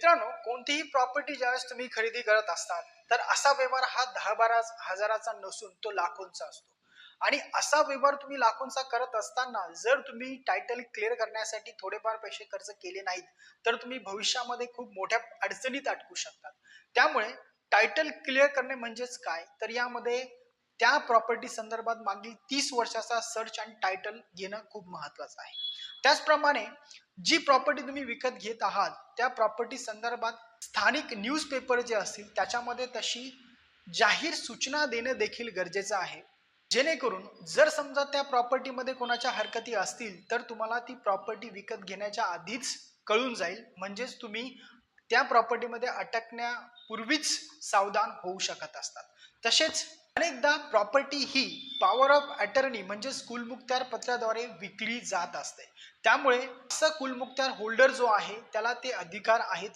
मित्रांनो कोणतीही प्रॉपर्टी ज्यावेळेस तुम्ही खरेदी करत असतात तर असा व्यवहार हा दहा बारा हजाराचा नसून तो लाखोंचा असतो. आणि असा व्यवहार तुम्ही लाखोंचा करत असताना जर तुम्ही टायटल क्लिअर करण्यासाठी थोडेफार पैसे खर्च केले नाहीत तर तुम्ही भविष्यामध्ये खूप मोठ्या अडचणीत अटकू शकतात. त्यामुळे टायटल क्लिअर करणे म्हणजेच काय? तर यामध्ये त्या प्रॉपर्टी संदर्भात मागील तीस वर्षाचा सर्च अँड टायटल घेणं खूप महत्वाचं आहे. त्याचप्रमाणे जी प्रॉपर्टी तुम्ही विकत घेत आहात त्या प्रॉपर्टी संदर्भात स्थानिक न्यूजपेपर जे असतील त्याच्यामध्ये तशी जाहीर सूचना देणं देखील गरजेचं आहे. जेणेकरून जर समजा त्या प्रॉपर्टीमध्ये कोणाच्या हरकती असतील तर तुम्हाला ती प्रॉपर्टी विकत घेण्याच्या आधीच कळून जाईल. म्हणजेच तुम्ही त्या प्रॉपर्टीमध्ये अटकण्यापूर्वीच सावधान होऊ शकत असतात. तसेच अनेकदा प्रॉपर्टी ही पॉवर ऑफ अटर्नी म्हणजे कुलमुक्त्यार पत्राद्वारे विकली जात असते. त्यामुळे असं कुलमुख्यार होल्डर जो आहे त्याला ते अधिकार आहेत.